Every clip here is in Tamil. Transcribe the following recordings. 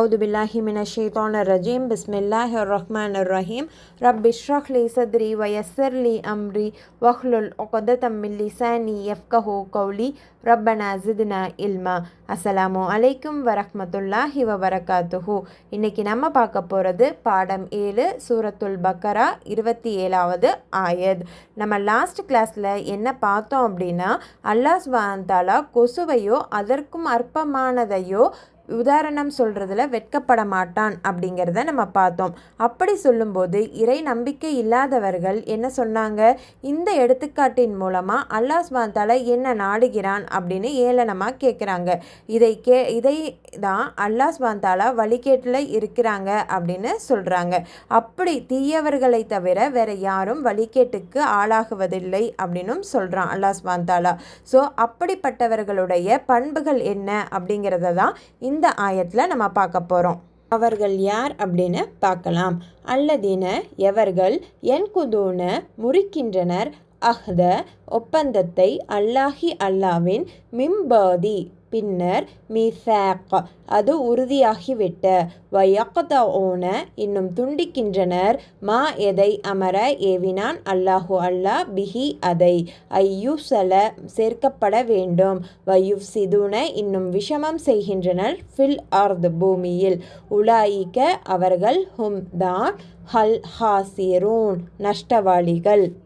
அவுது பில்லாஹி மின ஷெய்தான் ரஜீம் பிஸ்மில்லாஹ் ரஹ்மான் ரஹீம் ரப் இஷ்ரஹ் லி சத்ரி வயசர் லி அம்ரி வஹ்லுல் ஒகதம் மில்லிசானி எஃப்கஹோ கௌலி. ரப்பனா ஜித்னா இல்மா. அஸ்ஸலாமு அலைக்கும் வரஹமத்துல்லாஹி வபரகாத்துஹு. இன்றைக்கி நம்ம பார்க்க போகிறது பாடம் ஏழு சூரத்துல் பக்கரா இருபத்தி ஏழாவது ஆயத். நம்ம லாஸ்ட் கிளாஸில் என்ன பார்த்தோம் அப்படின்னா அல்லாஹ் சுபான் தாலா கொசுவையோ அதற்கும் அற்பமானதையோ உதாரணம் சொல்கிறதுல வெட்கப்பட மாட்டான் அப்படிங்கிறத நம்ம பார்த்தோம். அப்படி சொல்லும்போது இறை நம்பிக்கை இல்லாதவர்கள் என்ன சொன்னாங்க? இந்த எடுத்துக்காட்டின் மூலமாக அல்லாஹ் சுபாந்தால என்ன நாடுகிறான் அப்படின்னு ஏளனமாக கேட்குறாங்க இதை கே இதை தான் அல்லாஹ் சுபாந்தாலா வழிகேட்டில் இருக்கிறாங்க அப்படின்னு சொல்கிறாங்க அப்படி தீயவர்களை தவிர வேற யாரும் வழிகேட்டுக்கு ஆளாகுவதில்லை அப்படின்னும் சொல்கிறான் அல்லாஹ் சுபாந்தாலா ஸோ அப்படிப்பட்டவர்களுடைய பண்புகள் என்ன அப்படிங்கிறத தான் இந்த ஆயத்தில் நம்ம பார்க்க போகிறோம் அவர்கள் யார் அப்படின்னு பார்க்கலாம். அல்லதின எவர்கள்? என் குதூன முறிக்கின்றனர். அஹ்த ஒப்பந்தத்தை அல்லாஹி அல்லாவின் மிம்பாதி. பின்னர் மிஃபாக் அது உறுதியாகிவிட்ட. வயக்கத ஓன இன்னும் துண்டிக்கின்றனர். மா எதை அமர ஏவினான்? அல்லாஹு அல்லா பிஹி அதை. ஐயுசல சேர்க்கப்பட வேண்டும். வயுப் சிதுன இன்னும் விஷமம் செய்கின்றனர். ஃபில் அர்த் பூமியில். உலாயிக்க அவர்கள் ஹும் தான் ஹல் ஹாசிரூன். நஷ்டவாளிகள்.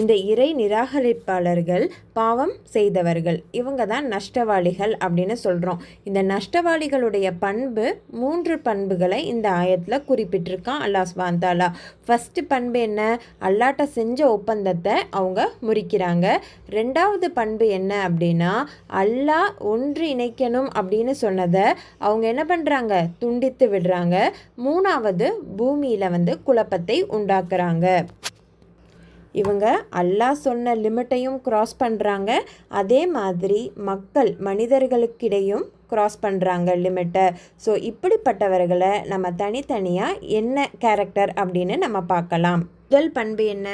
இந்த இறை நிராகரிப்பாளர்கள் பாவம் செய்தவர்கள். இவங்க தான் நஷ்டவாளிகள் அப்படின்னு சொல்கிறோம் இந்த நஷ்டவாளிகளுடைய பண்பு மூன்று பண்புகளை இந்த ஆயத்தில் குறிப்பிட்டிருக்கான் அல்லாஹ் ஸ்வாந்தாலா ஃபஸ்ட்டு பண்பு என்ன? அல்லாட்ட செஞ்ச ஒப்பந்தத்தை அவங்க முறிக்கிறாங்க. ரெண்டாவது பண்பு என்ன அப்படின்னா அல்லாஹ் ஒன்று இணைக்கணும் அப்படின்னு சொன்னதை அவங்க என்ன பண்ணுறாங்க துண்டித்து விடுறாங்க. மூணாவது பூமியில் வந்து குழப்பத்தை உண்டாக்குறாங்க. இவங்க அல்லாஹ் சொன்ன லிமிட்டையும் க்ராஸ் பண்ணுறாங்க அதே மாதிரி மக்கள் மனிதர்களுக்கிடையும் க்ராஸ் பண்ணுறாங்க லிமிட்டை ஸோ இப்படிப்பட்டவர்களை நம்ம தனித்தனியாக என்ன கேரக்டர் அப்படின்னு நம்ம பார்க்கலாம். முதல் பண்பு என்ன?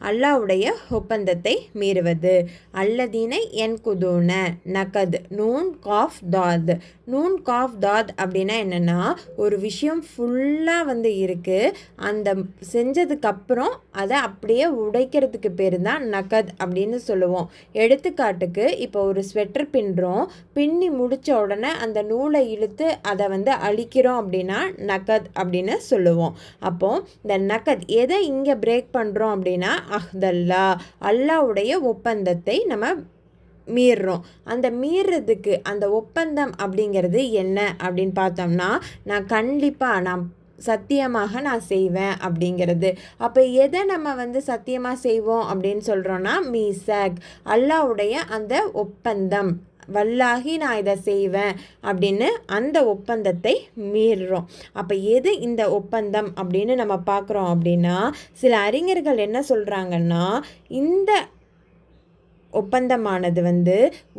அல்லாவுடைய ஒப்பந்தத்தை மீறுவது. அல்லதீன என் குதூன நகத் நூன் காஃப் தாத். நூன் காஃப் தாத் அப்படின்னா என்னென்னா ஒரு விஷயம் ஃபுல்லாக வந்து இருக்குது அந்த செஞ்சதுக்கப்புறம் அதை அப்படியே உடைக்கிறதுக்கு பேர் தான் நகத் அப்படின்னு சொல்லுவோம். எடுத்துக்காட்டுக்கு இப்போ ஒரு ஸ்வெட்டர் பின்னுறோம். பின்னி முடித்த உடனே அந்த நூலை இழுத்து அதை வந்து அழிக்கிறோம் அப்படின்னா நகத் அப்படின்னு சொல்லுவோம். அப்போது இந்த நகத் எதை இங்கே பிரேக் பண்ணுறோம் அப்படின்னா அஹ்தல்லா அல்லாவுடைய ஒப்பந்தத்தை நம்ம மீறுறோம். அந்த மீறுறதுக்கு அந்த ஒப்பந்தம் அப்படிங்கிறது என்ன அப்படின்னு பார்த்தோம்னா நான் கண்டிப்பாக நான் சத்தியமாக நான் செய்வேன் அப்படிங்கிறது. அப்போ எதை நம்ம வந்து சத்தியமாக செய்வோம் அப்படின்னு சொல்கிறோன்னா மீசக் அல்லாவுடைய அந்த ஒப்பந்தம். வல்லாகி நான் இதை செய்வேன் அப்படின்னு அந்த ஒப்பந்தத்தை மீறுறோம். அப்போ எது இந்த ஒப்பந்தம் அப்படின்னு நம்ம பார்க்குறோம் அப்படின்னா சில அறிஞர்கள் என்ன சொல்கிறாங்கன்னா இந்த ஒப்பந்தமானது வந்து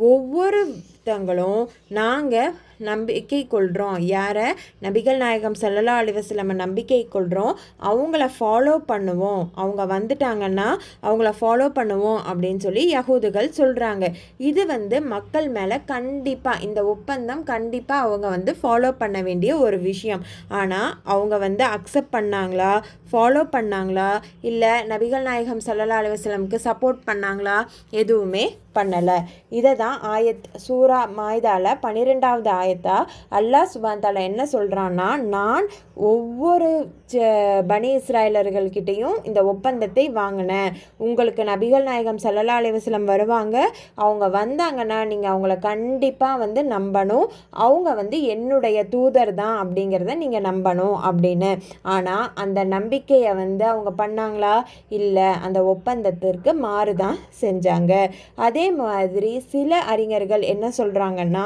ஒவ்வொருத்தங்களும் நாங்கள் நம்பிக்கை கொள்கிறோம் யாரை? நபிகள் நாயகம் செல்லலா அலிவசிலம நம்பிக்கை கொள்கிறோம் அவங்கள ஃபாலோ பண்ணுவோம். அவங்க வந்துட்டாங்கன்னா அவங்கள ஃபாலோ பண்ணுவோம் அப்படின்னு சொல்லி யகூதுகள் சொல்கிறாங்க இது வந்து மக்கள் மேலே கண்டிப்பாக இந்த ஒப்பந்தம் கண்டிப்பாக அவங்க வந்து ஃபாலோ பண்ண வேண்டிய ஒரு விஷயம். ஆனால் அவங்க வந்து அக்செப்ட் பண்ணாங்களா? ஃபாலோ பண்ணாங்களா? இல்லை நபிகள் நாயகம் சல்லல்லா அலுவலமுக்கு சப்போர்ட் பண்ணாங்களா? எதுவுமே பண்ணலை. இதை தான் ஆயத் சூரா மாய்தால பன்னிரெண்டாவது ஆயத்தா அல்லாஹ் சுபாந்தால என்ன சொல்கிறான்னா நான் ஒவ்வொரு பனி இஸ்ராயலர்கள்கிட்டையும் இந்த ஒப்பந்தத்தை வாங்கினேன். உங்களுக்கு நபிகள் நாயகம் சல்லல்லா அலைவாஸ்லம் வருவாங்க. அவங்க வந்தாங்கன்னா நீங்கள் அவங்கள கண்டிப்பாக வந்து நம்பணும். அவங்க வந்து என்னுடைய தூதர் தான் அப்படிங்கிறத நீங்கள் நம்பணும் அப்படின்னு. ஆனால் அந்த நம்பிக்கையை வந்து அவங்க பண்ணாங்களா? இல்லை அந்த ஒப்பந்தத்திற்கு மாறுதான் செஞ்சாங்க. அதே மாதிரி சில அறிஞர்கள் என்ன சொல்கிறாங்கன்னா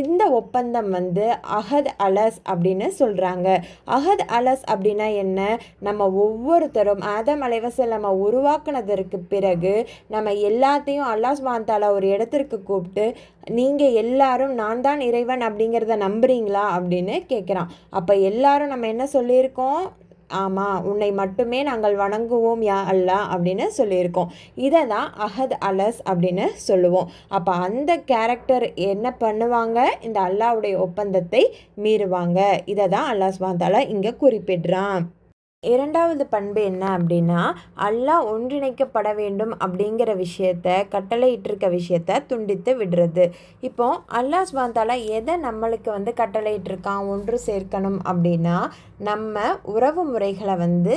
இந்த ஒப்பந்தம் வந்து அகத் அலஸ் அப்படின்னு சொல்கிறாங்க அகத் அலஸ் அப்படின்னா என்ன? நம்ம ஒவ்வொருத்தரும் ஆதம் அலைவசல் நம்ம உருவாக்குனதற்கு பிறகு நம்ம எல்லாத்தையும் அல்லாஸ் மாந்தாலா ஒரு இடத்திற்கு கூப்பிட்டு நீங்கள் எல்லாரும் நான் தான் இறைவன் அப்படிங்கிறத நம்புறீங்களா அப்படின்னு கேட்குறான் அப்போ எல்லாரும் நம்ம என்ன சொல்லியிருக்கோம்? ஆமாம் உன்னை மட்டுமே நாங்கள் வணங்குவோம் யா அல்லா அப்படின்னு சொல்லியிருக்கோம். இதை தான் அஹத் அலஸ் அப்படின்னு சொல்லுவோம். அப்போ அந்த கேரக்டர் என்ன பண்ணுவாங்க? இந்த அல்லாவுடைய ஒப்பந்தத்தை மீறுவாங்க. இதை தான் அல்லா சுபாந்தாலா இங்கே குறிப்பிடுறான். இரண்டாவது பண்பு என்ன அப்படின்னா அல்லாஹ் ஒன்றிணைக்கப்பட வேண்டும் அப்படிங்கிற விஷயத்த கட்டளையிட்டிருக்க விஷயத்த துண்டித்து விடுறது. இப்போ அல்லாஹ் சுபாந்தாலா எதை நம்மளுக்கு வந்து கட்டளையிட்டிருக்கான் ஒன்று சேர்க்கணும் அப்படின்னா நம்ம உறவு முறைகளை வந்து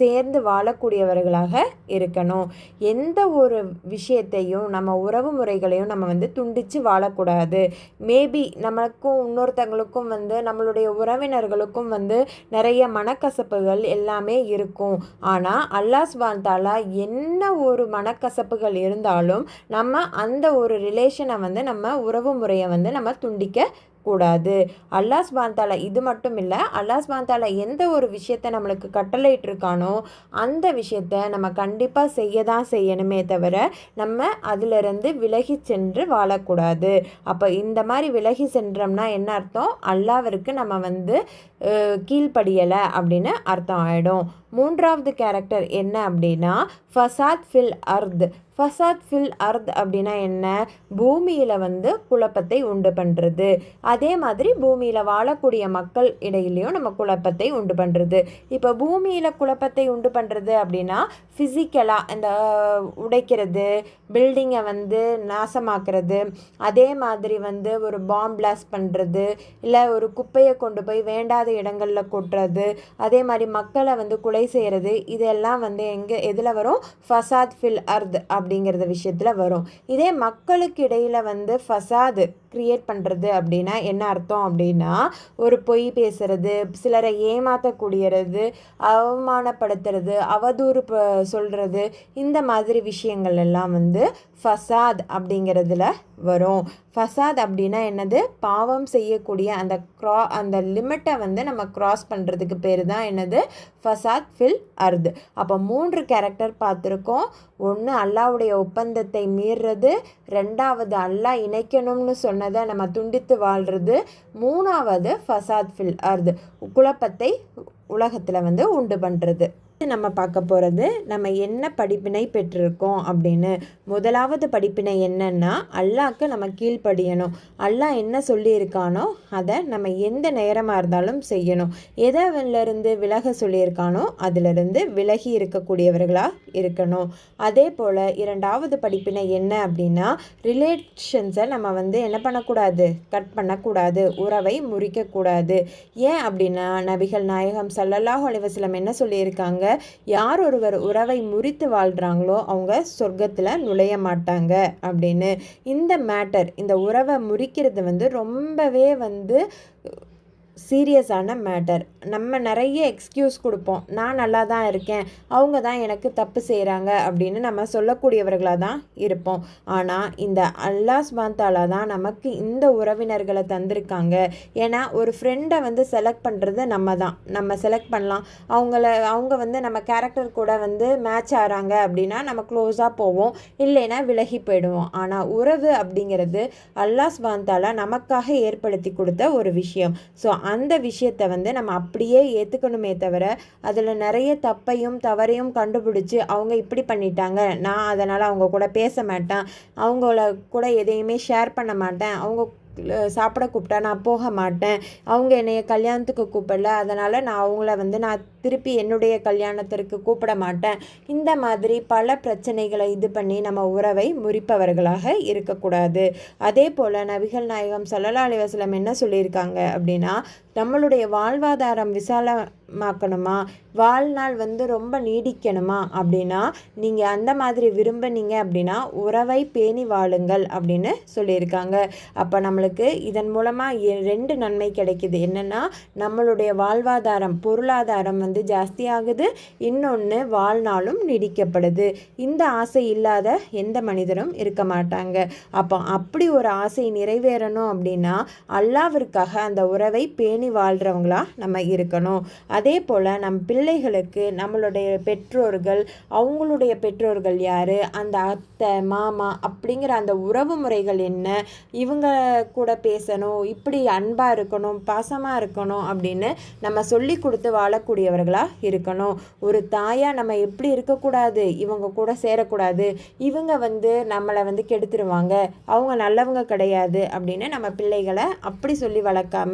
சேர்ந்து வாழக்கூடியவர்களாக இருக்கணும். எந்த ஒரு விஷயத்தையும் நம்ம உறவு முறைகளையும் நம்ம வந்து துண்டித்து வாழக்கூடாது. மேபி நமக்கும் இன்னொருத்தங்களுக்கும் வந்து நம்மளுடைய உறவினர்களுக்கும் வந்து நிறைய மனக்கசப்புகள் எல்லாமே இருக்கும். ஆனால் அல்லாஸ் வாழ்ந்தாலா என்ன ஒரு மனக்கசப்புகள் இருந்தாலும் நம்ம அந்த ஒரு ரிலேஷனை வந்து நம்ம உறவு முறையை வந்து நம்ம துண்டிக்க கூடாது அல்லாஸ் பாந்தாலா இது மட்டும் இல்லை அல்லாஸ் பாந்தாலா எந்த ஒரு விஷயத்த நம்மளுக்கு கட்டளையிட்டிருக்கானோ அந்த விஷயத்த நம்ம கண்டிப்பாக செய்ய தான் செய்யணுமே தவிர நம்ம அதிலிருந்து விலகி சென்று வாழக்கூடாது. அப்போ இந்த மாதிரி விலகி சென்றோம்னா என்ன அர்த்தம்? அல்லாவிற்கு நம்ம வந்து கீழ்ப்படியலை அப்படின்னு அர்த்தம் ஆகிடும் மூன்றாவது கேரக்டர் என்ன அப்படின்னா ஃபசாத் ஃபில் அர்த். ஃபசாத் ஃபில் அர்த் அப்படின்னா என்ன? பூமியில் வந்து குழப்பத்தை உண்டு பண்ணுறது அதே மாதிரி பூமியில் வாழக்கூடிய மக்கள் இடையிலையும் நம்ம குழப்பத்தை உண்டு பண்ணுறது இப்போ பூமியில் குழப்பத்தை உண்டு பண்ணுறது அப்படின்னா ஃபிசிக்கலாக இந்த உடைக்கிறது பில்டிங்கை வந்து நாசமாக்குறது அதே மாதிரி வந்து ஒரு பாம் பிளாஸ்ட் பண்ணுறது இல்லை ஒரு குப்பையை கொண்டு போய் வேண்டாத இடங்களில் கொட்டுறது அதே மாதிரி மக்களை வந்து கொலை செய்கிறது இதெல்லாம் வந்து எங்கே எதில் வரும்? ஃபசாத் ஃபில் அர்த் அப்படிங்கிறத விஷயத்தில் வரும். இதே மக்களுக்கு இடையில் வந்து ஃபசாது. க்ரியேட் பண்ணுறது அப்படின்னா என்ன அர்த்தம் அப்படின்னா ஒரு பொய் பேசுறது சிலரை ஏமாற்றக்கூடியது அவமானப்படுத்துறது அவதூறு சொல்கிறது இந்த மாதிரி விஷயங்கள் எல்லாம் வந்து ஃபசாத் அப்படிங்கிறதுல வரும். ஃபசாத் அப்படின்னா என்னது? பாவம் செய்யக்கூடிய அந்த க்ரா அந்த லிமிட்டை வந்து நம்ம க்ராஸ் பண்ணுறதுக்கு பேர் தான் என்னது? ஃபசாத் ஃபில் அர்து. அப்போ மூன்று கேரக்டர் பார்த்துருக்கோம். ஒன்று அல்லாவுடைய ஒப்பந்தத்தை மீறுறது ரெண்டாவது அல்லாஹ் இணைக்கணும்னு சொன்ன சொன்னதை நம்ம துண்டித்து வாழ்கிறது மூணாவது ஃபசாத் ஃபில் அர்து. குழப்பத்தை உலகத்தில் வந்து உண்டு பண்ணுறது நம்ம பார்க்க போகிறது நம்ம என்ன படிப்பினை பெற்றிருக்கோம் அப்படின்னு. முதலாவது படிப்பினை என்னன்னா அல்லாக்கு நம்ம கீழ்ப்படியணும். அல்லாஹ் என்ன சொல்லியிருக்கானோ அதை நம்ம எந்த நேரமாக இருந்தாலும் செய்யணும். எதிலிருந்து விலக சொல்லியிருக்கானோ அதிலிருந்து விலகி இருக்கக்கூடியவர்களாக இருக்கணும். அதே போல் இரண்டாவது படிப்பினை என்ன அப்படின்னா ரிலேஷன்ஸை நம்ம வந்து என்ன பண்ணக்கூடாது? கட் பண்ணக்கூடாது. உறவை முறிக்கக்கூடாது. ஏன் அப்படின்னா நபிகள் நாயகம் சல்லல்லாஹ் அலைவசலம் என்ன சொல்லியிருக்காங்க? யார் ஒருவர் உறவை முறித்து வாழ்கிறாங்களோ அவங்க சொர்க்கத்தில் நுழைய மாட்டாங்க அப்படின்னு. இந்த மேட்டர் இந்த உறவை முறிக்கிறது வந்து ரொம்பவே வந்து சீரியஸான மேட்டர். நம்ம நிறைய எக்ஸ்கியூஸ் கொடுப்போம். நான் நல்லா தான் இருக்கேன். அவங்க தான் எனக்கு தப்பு செய்கிறாங்க அப்படின்னு நம்ம சொல்லக்கூடியவர்களாக தான் இருப்போம். ஆனால் இந்த அல்லாஸ் ஸ்பாந்தாலா தான் நமக்கு இந்த உறவினர்களை தந்திருக்காங்க. ஏன்னா ஒரு ஃப்ரெண்டை வந்து செலக்ட் பண்ணுறது நம்ம தான். நம்ம செலக்ட் பண்ணலாம். அவங்கள அவங்க வந்து நம்ம கேரக்டர் கூட வந்து மேட்ச் ஆகிறாங்க அப்படின்னா நம்ம க்ளோஸாக போவோம். இல்லைன்னா விலகி போயிடுவோம். ஆனால் உறவு அப்படிங்கிறது அல்லாஸ் பாந்தாலா நமக்காக ஏற்படுத்தி கொடுத்த ஒரு விஷயம். ஸோ அந்த விஷயத்தை வந்து நம்ம அப்படியே ஏற்றுக்கணுமே தவிர அதில் நிறைய தப்பையும் தவறையும் கண்டுபிடிச்சி அவங்க இப்படி பண்ணிட்டாங்க. நான் அதனால் அவங்க கூட பேச மாட்டேன். அவங்கள கூட எதையுமே ஷேர் பண்ண மாட்டேன். அவங்க சாப்பிட கூப்பிட்டா நான் போக மாட்டேன். அவங்க என்னைய கல்யாணத்துக்கு கூப்பிடல. அதனால் நான் அவங்கள வந்து நான் திருப்பி என்னுடைய கல்யாணத்திற்கு கூப்பிட மாட்டேன். இந்த மாதிரி பல பிரச்சனைகளை இது பண்ணி நம்ம உறவை முறிப்பவர்களாக இருக்கக்கூடாது. அதே போல் நபிகள் நாயகம் சல்லல்லா அலிவாஸ்லம் என்ன சொல்லியிருக்காங்க அப்படின்னா நம்மளுடைய வாழ்வாதாரம் விசாலமாக்கணுமா? வாழ்நாள் வந்து ரொம்ப நீடிக்கணுமா? அப்படின்னா நீங்கள் அந்த மாதிரி விரும்பினீங்க அப்படின்னா உறவை பேணி வாழுங்கள் அப்படின்னு சொல்லியிருக்காங்க. அப்போ நம்மளுக்கு இதன் மூலமாக ரெண்டு நன்மை கிடைக்கிது. என்னென்னா நம்மளுடைய வாழ்வாதாரம் பொருளாதாரம் வந்து ஜாஸ்தியாகுது. இன்னொன்று வாழ்நாளும் நீடிக்கப்படுது. இந்த ஆசை இல்லாத எந்த மனிதரும் இருக்க மாட்டாங்க. அப்போ அப்படி ஒரு ஆசை நிறைவேறணும் அப்படின்னா அல்லாவிற்காக அந்த உறவை பேணி பண்ணி வாழ்கிறவங்களா நம்ம இருக்கணும். அதே போல் நம் பிள்ளைகளுக்கு நம்மளுடைய பெற்றோர்கள் அவங்களுடைய பெற்றோர்கள் யார்? அந்த அத்தை மாமா அப்படிங்கிற அந்த உறவு முறைகள் என்ன? இவங்க கூட பேசணும் இப்படி அன்பாக இருக்கணும் பாசமாக இருக்கணும் அப்படின்னு நம்ம சொல்லி கொடுத்து வாழக்கூடியவர்களாக இருக்கணும். ஒரு தாயாக நம்ம எப்படி இருக்கக்கூடாது? இவங்க கூட சேரக்கூடாது. இவங்க வந்து நம்மளை வந்து கெடுத்துருவாங்க. அவங்க நல்லவங்க கிடையாது அப்படின்னு நம்ம பிள்ளைகளை அப்படி சொல்லி வளர்க்காம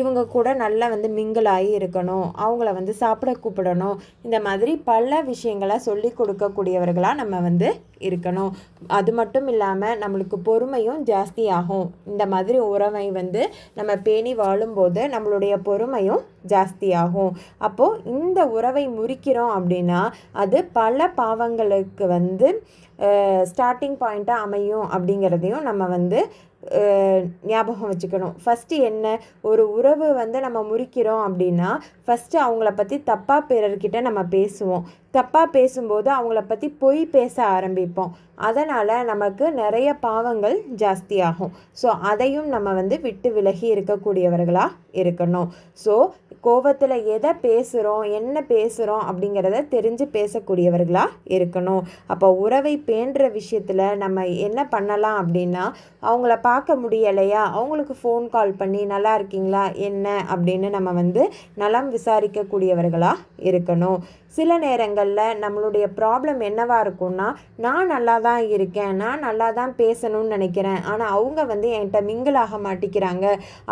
இவங்க கூட நல்லா வந்து மிங்கிளாகி இருக்கணும். அவங்கள வந்து சாப்பிட கூப்பிடணும். இந்த மாதிரி பல விஷயங்களை சொல்லி கொடுக்கக்கூடியவர்களாக நம்ம வந்து இருக்கணும். அது மட்டும் இல்லாமல் நம்மளுக்கு பொறுமையும் ஜாஸ்தியாகும். இந்த மாதிரி உறவை வந்து நம்ம பேணி வாழும்போது நம்மளுடைய பொறுமையும் ஜாஸ்தியாகும். அப்போது இந்த உறவை முறிக்கிறோம் அப்படின்னா அது பல பாவங்களுக்கு வந்து ஸ்டார்டிங் பாயிண்ட்டாக அமையும் அப்படிங்கிறதையும் நம்ம வந்து ஞாபகம் வச்சுக்கணும். ஃபஸ்ட்டு என்ன? ஒரு உறவு வந்து நம்ம முறிக்கிறோம் அப்படின்னா ஃபஸ்ட்டு அவங்கள பற்றி தப்பாக பிறர்கிட்ட நம்ம பேசுவோம். தப்பாக பேசும்போது அவங்கள பற்றி பொய் பேச ஆரம்பிப்போம். அதனால் நமக்கு நிறைய பாவங்கள் ஜாஸ்தியாகும். ஸோ அதையும் நம்ம வந்து விட்டு விலகி இருக்கக்கூடியவர்களாக இருக்கணும். ஸோ கோவத்தில் எதை பேசுகிறோம் என்ன பேசுகிறோம் அப்படிங்கிறத தெரிஞ்சு பேசக்கூடியவர்களாக இருக்கணும். அப்போ உறவை பேன்ற விஷயத்தில் நம்ம என்ன பண்ணலாம் அப்படின்னா அவங்கள பார்க்க முடியலையா? அவங்களுக்கு ஃபோன் கால் பண்ணி நல்லா இருக்கீங்களா? என்ன? அப்படின்னு நம்ம வந்து நலம் விசாரிக்கக்கூடியவர்களாக இருக்கணும். சில நேரங்களில் நம்மளுடைய ப்ராப்ளம் என்னவாக இருக்கும்னா நான் நல்லா தான் இருக்கேன். நான் நல்லா தான் பேசணும்னு நினைக்கிறேன். ஆனால் அவங்க வந்து என்கிட்ட மிங்கிள் ஆக மாட்டேங்கிறாங்க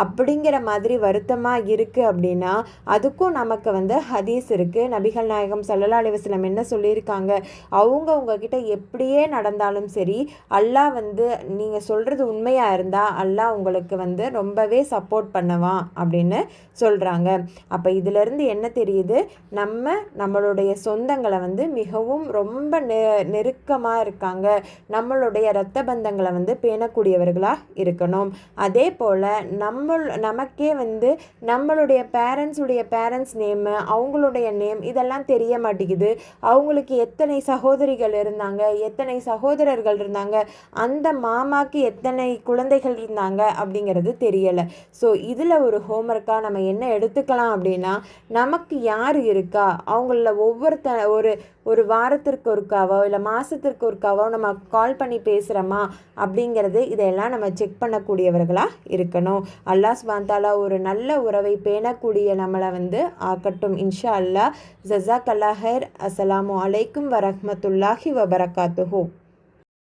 அப்படிங்கிற மாதிரி வருத்தமாக இருக்குது அப்படின்னா அதுக்கும் நமக்கு வந்து ஹதீஸ் இருக்குது நபிகள் நாயகம் சல்லல்லா அலிவஸ்லம் என்ன சொல்லியிருக்காங்க? அவங்க உங்ககிட்ட எப்படியே நடந்தாலும் சரி அல்லாஹ் வந்து நீங்கள் சொல்கிறது உண்மையாக இருந்தால் அல்லாஹ் உங்களுக்கு வந்து ரொம்பவே சப்போர்ட் பண்ணுவான் அப்படின்னு சொல்கிறாங்க அப்போ இதிலிருந்து என்ன தெரியுது? நம்ம நம்மளுடைய சொந்தங்களை வந்து மிகவும் ரொம்ப நெ நெருக்கமாக இருக்காங்க. நம்மளுடைய இரத்த பந்தங்களை வந்து பேணக்கூடியவர்களாக இருக்கணும். அதே போல் நம்ம நமக்கே வந்து நம்மளுடைய பேரண்ட்ஸுடைய பேரண்ட்ஸ் நேமு அவங்களுடைய நேம் இதெல்லாம் தெரிய மாட்டேங்குது. அவங்களுக்கு எத்தனை சகோதரிகள் இருந்தாங்க எத்தனை சகோதரர்கள் இருந்தாங்க அந்த மாமாக்கு எத்தனை குழந்தைகள் இருந்தாங்க அப்படிங்கிறது தெரியலை. ஸோ இதில் ஒரு ஹோம்ஒர்க்காக நம்ம என்ன எடுத்துக்கலாம் அப்படின்னா நமக்கு யார் இருக்கா? அவங்கள ஒவ்வொருத்த ஒரு ஒரு வாரத்திற்கு ஒருக்காவோ இல்லை மாதத்திற்கு ஒருக்காவோ நம்ம கால் பண்ணி பேசுகிறோமா அப்படிங்கிறது இதையெல்லாம் நம்ம செக் பண்ணக்கூடியவர்களாக இருக்கணும். அல்லாஹ் ஸ்வாந்தாலா ஒரு நல்ல உறவை பேணக்கூடிய நம்மளை வந்து ஆக்கட்டும். இன்ஷா அல்லா ஜசாக் அல்லாஹர் அஸ்லாம் அலைக்கும் வரமத்துல்லாஹி வபரகாத்துஹூ.